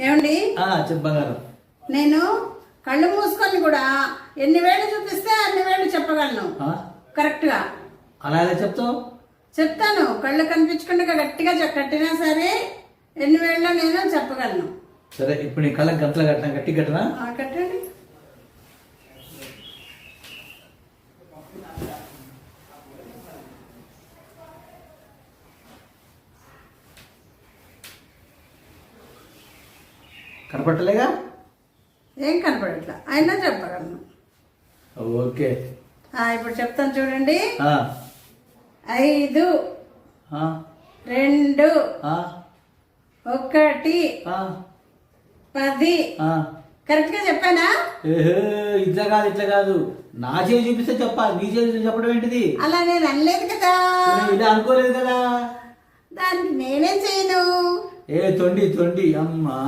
ఏమండి? ఆ, చెప్పు బంగారం. నేను కళ్ళు మూసుకొని కూడా ఎన్ని వేలు చూపిస్తే అన్ని వేలు చెప్పగలను. ఆ, కరెక్ట్గా. అలా ఎలా చెప్తావు? చెప్తాను. కళ్ళు కనిపించకుండా గట్టిగా కట్టినా సరే ఎన్ని వేళ్ళలో నేను చెప్పగలను. సరే ఇప్పుడు నీ కళ్ళకి గంటలు కట్టినా గట్టి కట్టినా? కట్టండి. కనపట్టలేగా ఏం కనపడట్లా? అయినా చెప్పగలను. ఓకే. ఇప్పుడు చెప్తాను చూడండి. ఐదు రెండు ఒకటి పది. ఆ. కరెక్ట్గా చెప్పానా? ఏహే, ఇట్లా కాదు ఇట్లా కాదు. నా చేయి చూపిస్తే చెప్పాలి నీ చేయి చెప్పడం ఏంటిది? అలా నేను అనలేదు కదా. ఇలా అనుకోలేదు కదా. దానికి నేనేం చేయను? ఏ తొండి తొండి అమ్మా.